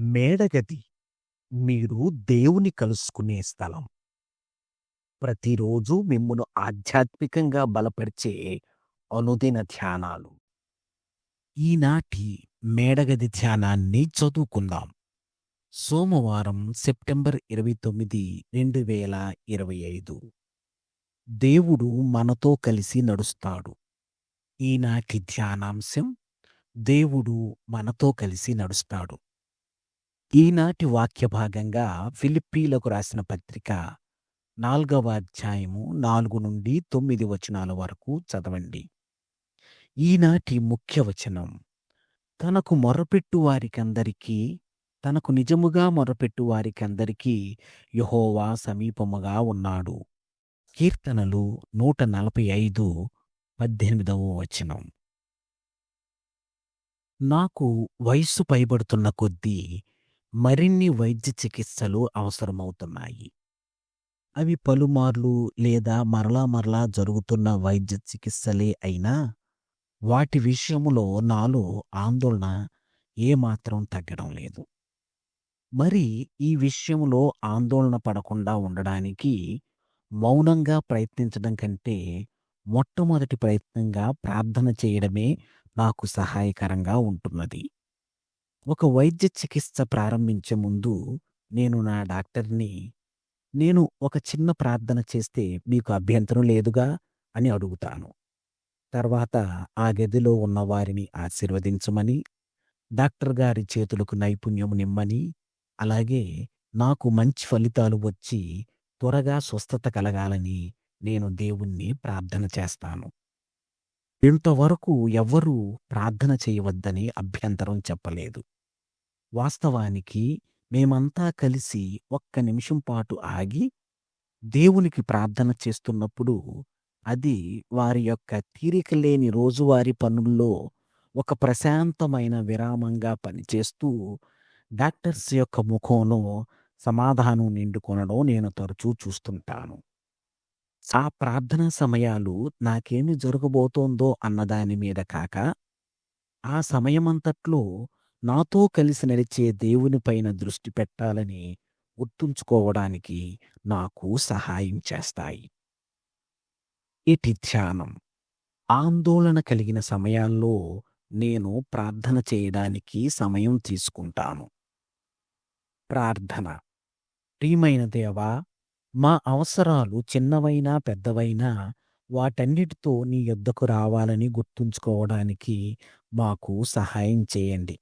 మేడగది మీరు దేవుని కలుసుకునే స్థలం. ప్రతిరోజు మిమ్మను ఆధ్యాత్మికంగా బలపరిచే అనుదిన ధ్యానాలు. ఈనాటి మేడగది ధ్యానాన్ని చదువుకుందాం. సోమవారం సెప్టెంబర్ ఇరవై తొమ్మిది రెండు వేల ఇరవై ఐదు దేవుడు మనతో కలిసి నడుస్తాడు. ఈనాటి ధ్యానాంశం దేవుడు మనతో కలిసి నడుస్తాడు. ఈనాటి వాక్య భాగంగా ఫిలిప్పీలకు రాసిన పత్రిక నాల్గవ అధ్యాయము నాలుగు నుండి తొమ్మిది వచనాల వరకు చదవండి. ఈనాటి ముఖ్య వచనం తనకు మొరపెట్టు వారికందరికీ తనకు నిజముగా మొరపెట్టు వారికందరికీ యహోవా సమీపముగా ఉన్నాడు. కీర్తనలు నూట నలభై ఐదు పద్దెనిమిదవ వచనం నాకు వయస్సు పైబడుతున్న కొద్దీ మరిన్ని వైద్య చికిత్సలు అవసరమవుతున్నాయి. అవి పలుమార్లు లేదా మరలా మరలా జరుగుతున్న వైద్య చికిత్సలే అయినా వాటి విషయంలో నాలో ఆందోళన ఏమాత్రం తగ్గడం లేదు. మరి ఈ విషయంలో ఆందోళన పడకుండా ఉండడానికి మౌనంగా ప్రయత్నించడం కంటే మొట్టమొదటి ప్రయత్నంగా ప్రార్థన చేయడమే నాకు సహాయకరంగా ఉంటున్నది. ఒక వైద్య చికిత్స ప్రారంభించే ముందు నేను నా డాక్టర్‌ని నేను ఒక చిన్న ప్రార్థన చేస్తే మీకు అభ్యంతరం లేదుగా అని అడుగుతాను. తర్వాత ఆ గదిలో ఉన్నవారిని ఆశీర్వదించమని, డాక్టర్ గారి చేతులకు నైపుణ్యం నిమ్మని, అలాగే నాకు మంచి ఫలితాలు వచ్చి త్వరగా స్వస్థత కలగాలని నేను దేవుణ్ణి ప్రార్థన చేస్తాను. ఇంతవరకు ఎవ్వరూ ప్రార్థన చేయవద్దని అభ్యంతరం చెప్పలేదు. వాస్తవానికి మేమంతా కలిసి ఒక్క నిమిషం పాటు ఆగి దేవునికి ప్రార్థన చేస్తున్నప్పుడు అది వారి యొక్క తీరిక లేని రోజువారీ పనుల్లో ఒక ప్రశాంతమైన విరామంగా పనిచేస్తూ డాక్టర్స్ యొక్క ముఖంలో సమాధానం నిండుకొనడం నేను తరచూ చూస్తుంటాను. ఆ ప్రార్థనా సమయాలు నాకేమి జరగబోతోందో అన్నదాని మీద కాక, ఆ సమయమంతట్లో నాతో కలిసి నడిచే దేవుని పైన దృష్టి పెట్టాలని గుర్తుంచుకోవడానికి నాకు సహాయం చేస్తాయి. ఇటి ధ్యానం ఆందోళన కలిగిన సమయాల్లో నేను ప్రార్థన చేయడానికి సమయం తీసుకుంటాను. ప్రార్థన ప్రియమైన దేవా మా అవసరాలు చిన్నవైనా పెద్దవైనా వాటన్నిటితో నీ యొద్దకు రావాలని గుర్తుంచుకోవడానికి మాకు సహాయం చేయండి.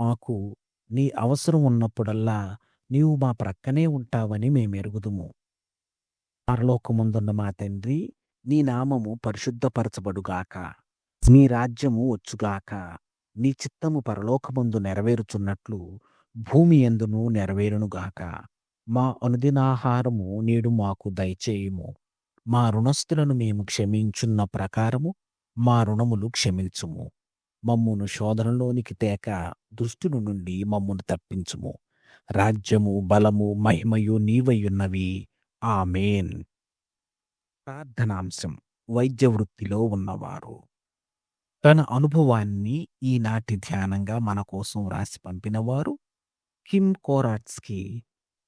మాకు నీ అవసరం ఉన్నప్పుడల్లా నీవు మా ప్రక్కనే ఉంటావని మేమెరుగుదుము. పరలోకమందున్న మా తండ్రి నీ నామము పరిశుద్ధపరచబడుగాక. నీ రాజ్యము వచ్చుగాక. నీ చిత్తము పరలోకమందు నెరవేరుచున్నట్లు భూమి యందును నెరవేరునుగాక. మా అనుదినాహారము నేడు మాకు దయచేయుము. మా రుణస్థులను మేము క్షమించున్న ప్రకారము మా రుణములు క్షమించుము. మమ్మును శోధనలోనికి తేక దుష్టుని నుండి మమ్మును తప్పించుము. రాజ్యము బలము మహిమయు నీవైయున్నవి. ఆమెన్ ప్రార్థనాంశం వైద్య వృత్తిలో ఉన్నవారు తన అనుభవాన్ని ఈనాటి ధ్యానంగా మన కోసం రాసి పంపినవారు కిమ్ కోరాట్స్కి